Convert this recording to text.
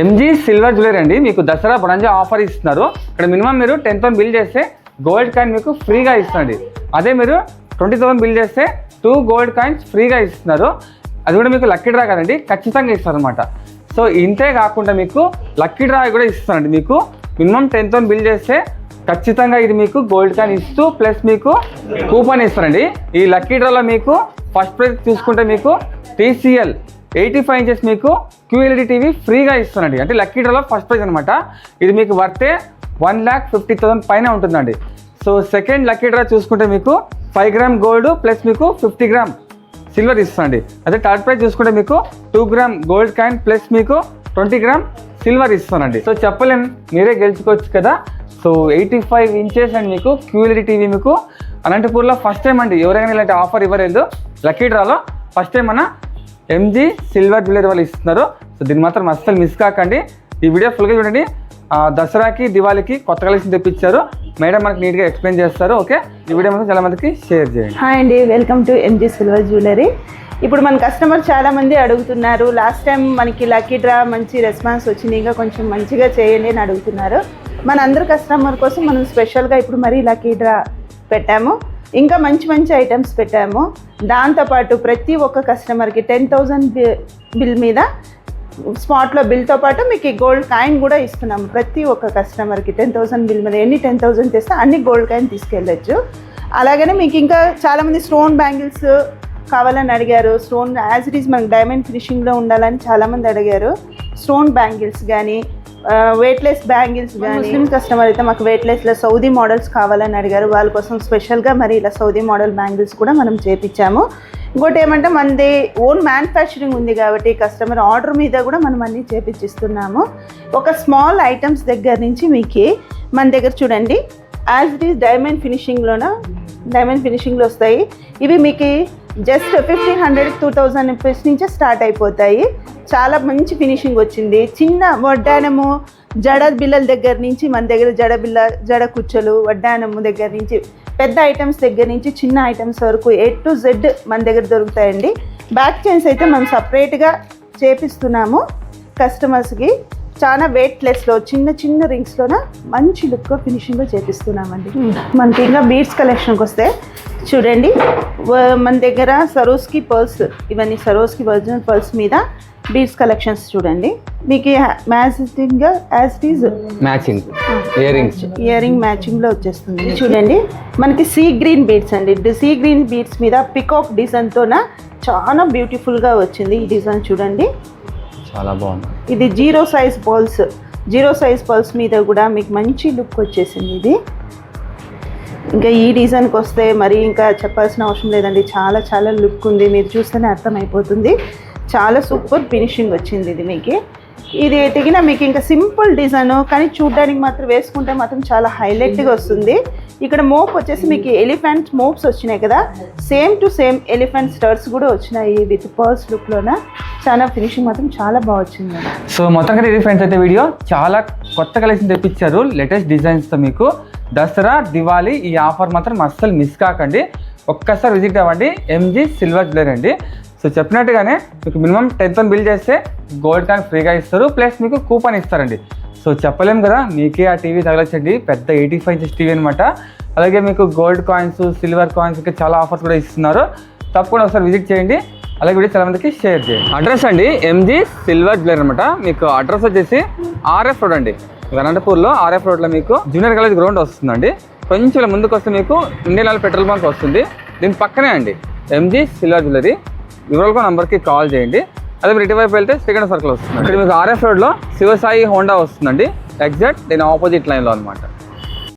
MG silver jewellery అండి. మీకు Dasara bonanza offer ఇస్తున్నారు. ఇక్కడ మినిమం మీరు టెన్ థౌసండ్ బిల్ చేస్తే గోల్డ్ కాయిన్ మీకు ఫ్రీగా ఇస్తుంది అదే మీరు ట్వంటీ థౌసండ్ బిల్ చేస్తే టూ గోల్డ్ కాయిన్స్ ఫ్రీగా ఇస్తున్నారు. అది కూడా మీకు లక్కీ డ్రా కదండి. ఖచ్చితంగా ఇస్తారు అనమాట సో ఇంతే కాకుండా మీకు లక్కీ డ్రా కూడా ఇస్తానండి మీకు. మినిమం టెన్ థౌసండ్ బిల్ చేస్తే ఖచ్చితంగా ఇది మీకు గోల్డ్ కాయిన్ ఇస్తూ ప్లస్ మీకు కూపన్ ఇస్తారండి. ఈ లక్కీ డ్రాలో మీకు ఫస్ట్ ప్రైజ్ చూసుకుంటే మీకు టీసీఎల్ ఎయిటీ ఫైవ్ ఇంచెస్ మీకు క్యూఎల్ఈడి టీవీ ఫ్రీగా ఇస్తానండి అంటే లక్కీ డ్రాలో ఫస్ట్ ప్రైజ్ అనమాట ఇది మీకు worth one lakh fifty thousand పైన ఉంటుందండి. సో సెకండ్ లక్కీ డ్రా చూసుకుంటే మీకు ఫైవ్ గ్రామ్ గోల్డ్ ప్లస్ మీకు ఫిఫ్టీ గ్రామ్ సిల్వర్ ఇస్తాండి అదే థర్డ్ ప్రైజ్ చూసుకుంటే మీకు two gram gold coin plus మీకు ట్వంటీ గ్రామ్ సిల్వర్ ఇస్తానండి సో చెప్పలేం. మీరే గెలుచుకోవచ్చు కదా. So eighty five inches and మీకు క్యూఎల్ఈడి టీవీ మీకు అనంతపూర్లో ఫస్ట్ టైం అండి. ఎవరైనా ఇలాంటి ఆఫర్ ఇవ్వలేదు. లక్కీ డ్రాలో ఫస్ట్ టైం మన ఎంజీ సిల్వర్ జ్యువెలరీ వాళ్ళు ఇస్తున్నారు. సో దీన్ని మాత్రం అస్సలు మిస్ కాకండి. ఈ వీడియో ఫుల్గా చూడండి. దసరాకి దివాళీకి కొత్త కలెక్షన్ తెప్పించారు. మేడం మనకి నీట్గా ఎక్స్ప్లెయిన్ చేస్తారు. ఓకే ఈ వీడియో మాత్రం చాలా మందికి షేర్ చేయండి. హాయ్ అండి welcome to MG silver jewellery ఇప్పుడు మన కస్టమర్ చాలామంది అడుగుతున్నారు. లాస్ట్ టైం మనకి లక్కీ డ్రా మంచి రెస్పాన్స్ వచ్చింది. ఇంకా కొంచెం మంచిగా చేయండి అని అడుగుతున్నారు. మన అందరు కస్టమర్ కోసం మనం స్పెషల్గా ఇప్పుడు మరీ లక్కీ డ్రా పెట్టాము. ఇంకా మంచి మంచి ఐటమ్స్ పెట్టాము. దాంతోపాటు ప్రతి ఒక్క కస్టమర్కి టెన్ థౌజండ్ బిల్ మీద స్పాట్లో బిల్తో పాటు మీకు ఈ గోల్డ్ కాయిన్ కూడా ఇస్తున్నాము. ప్రతి ఒక్క కస్టమర్కి టెన్ థౌసండ్ బిల్ మీద ఎన్ని టెన్ థౌసండ్ తెస్తే అన్ని గోల్డ్ కాయిన్ తీసుకెళ్ళచ్చు. అలాగనే మీకు ఇంకా చాలామంది స్టోన్ బ్యాంగిల్స్ కావాలని అడిగారు. స్టోన్ యాజ్ ఇట్ ఈస్ మనకు డైమండ్ ఫినిషింగ్లో ఉండాలని చాలామంది అడిగారు. స్టోన్ బ్యాంగిల్స్ కానీ వెయిట్లెస్ బ్యాంగిల్స్ కానీ ముస్లిం కస్టమర్ అయితే మాకు వెయిట్లెస్లో సౌదీ మోడల్స్ కావాలని అడిగారు. వాళ్ళ కోసం స్పెషల్గా మరి ఇలా సౌదీ మోడల్ బ్యాంగిల్స్ కూడా మనం చేపించాము. ఇంకోటి ఏమంటే మనది ఓన్ మ్యానుఫ్యాక్చరింగ్ ఉంది కాబట్టి కస్టమర్ ఆర్డర్ మీద కూడా మనం అన్నీ చేపించిస్తున్నాము. ఒక స్మాల్ ఐటమ్స్ దగ్గర నుంచి మీకు మన దగ్గర చూడండి. యాజ్ ఇట్ ఈస్ డైమండ్ ఫినిషింగ్లోన డైమండ్ ఫినిషింగ్లో వస్తాయి. ఇవి మీకు just fifteen hundred two thousand rupees నుంచే స్టార్ట్ అయిపోతాయి. చాలా మంచి ఫినిషింగ్ వచ్చింది. చిన్న వడ్డానము జడ బిల్లల దగ్గర నుంచి మన దగ్గర జడ బిల్ల జడ కుచ్చలు వడ్డానము దగ్గర నుంచి పెద్ద ఐటమ్స్ దగ్గర నుంచి చిన్న ఐటమ్స్ వరకు ఏ టు జెడ్ మన దగ్గర దొరుకుతాయండి. బ్యాక్ చైన్స్ అయితే మనం సపరేట్గా చేపిస్తున్నాము కస్టమర్స్కి చాలా వెయిట్లెస్లో చిన్న చిన్న రింగ్స్లోన మంచి లుక్ ఫినిషింగ్లో చేపిస్తున్నామండి. మనకి ఇంకా బీడ్స్ కలెక్షన్కి వస్తే చూడండి. మన దగ్గర సరోస్కి పర్ల్స్ ఇవన్నీ సరోస్కి ఒరిజినల్ పర్ల్స్ మీద బీడ్స్ కలెక్షన్స్ చూడండి. మీకు మ్యాజింగ్గా as it is? Matching. Ear rings ear ring మ్యాచింగ్లో వచ్చేస్తుంది. చూడండి. మనకి సీ గ్రీన్ బీడ్స్ అండి. సీ గ్రీన్ బీడ్స్ మీద పికాక్ డిజైన్తోన చాలా బ్యూటిఫుల్గా వచ్చింది ఈ డిజైన్ చూడండి. చాలా బాగుంది. ఇది zero size balls zero size balls మీద కూడా మీకు మంచి లుక్ వచ్చేసింది ఇది. ఇంకా ఈ డిజైన్కి వస్తే మరి ఇంకా చెప్పాల్సిన అవసరం లేదండి. చాలా చాలా లుక్ ఉంది. మీరు చూస్తేనే అర్థమైపోతుంది. చాలా సూపర్ ఫినిషింగ్ వచ్చింది ఇది మీకు. ఇది ఎదిగిన మీకు ఇంకా సింపుల్ డిజైన్ కానీ చూడడానికి మాత్రం వేసుకుంటే మాత్రం చాలా హైలైట్గా వస్తుంది. ఇక్కడ మోప్ వచ్చేసి మీకు ఎలిఫెంట్ మోప్స్ వచ్చినాయి కదా. సేమ్ టు సేమ్ ఎలిఫెంట్ స్టర్స్ కూడా వచ్చినాయి విత్ పర్స్ లుక్లోన చాలా ఫినిషింగ్ మాత్రం చాలా బాగా వచ్చింది సో మొత్తంగా ఇది ఫ్రెండ్స్ అయితే వీడియో. చాలా కొత్త కలెక్షన్ తెప్పించారు. లేటెస్ట్ డిజైన్స్తో మీకు. దసరా దివాళీ ఈ ఆఫర్ మాత్రం అస్సలు మిస్ కాకండి. ఒక్కసారి విజిట్ అవ్వండి. ఎంజీ సిల్వర్ జ్యువెలరీ అండి. సో చెప్పినట్టుగానే మీకు మినిమం టెన్ థౌసండ్ బిల్ చేస్తే గోల్డ్ కాయిన్ ఫ్రీగా ఇస్తారు. ప్లస్ మీకు కూపన్ ఇస్తారండి. సో చెప్పలేం కదా మీకే ఆ టీవీ తగలచ్చండి. పెద్ద ఎయిటీ ఫైవ్ ఇంచెస్ టీవీ అనమాట అలాగే మీకు గోల్డ్ కాయిన్స్ సిల్వర్ కాయిన్స్ ఇంకా చాలా ఆఫర్స్ కూడా ఇస్తున్నారు. తప్పకుండా ఒకసారి విజిట్ చేయండి. అలాగే వీడియో చాలా మందికి షేర్ చేయండి. అడ్రస్ అండి ఎంజీ సిల్వర్ జ్యువెలరీ అనమాట. మీకు అడ్రస్ వచ్చేసి ఆర్ఎఫ్ రోడ్ అండి. అనంతపూర్లో ఆర్ఎఫ్ రోడ్లో మీకు జూనియర్ కాలేజ్ గ్రౌండ్ వస్తుందండి. కొంచెం ముందుకు వస్తే మీకు ఇండియన్ ఆయిల్ పెట్రోల్ బంక్ వస్తుంది. దీని పక్కనే అండి ఎంజీ సిల్వర్ జ్యువెలరీ వివరాలకు నెంబర్కి కాల్ చేయండి. అదే మీరు ఇటువైపు వెళ్తే సెకండ్ సర్కిల్ వస్తుంది. ఇక్కడ మీకు ఆర్ఎఫ్ రోడ్లో శివసాయి హోండా వస్తుందండి. ఎగ్జాక్ట్ దీని ఆపోజిట్ లైన్లో అనమాట.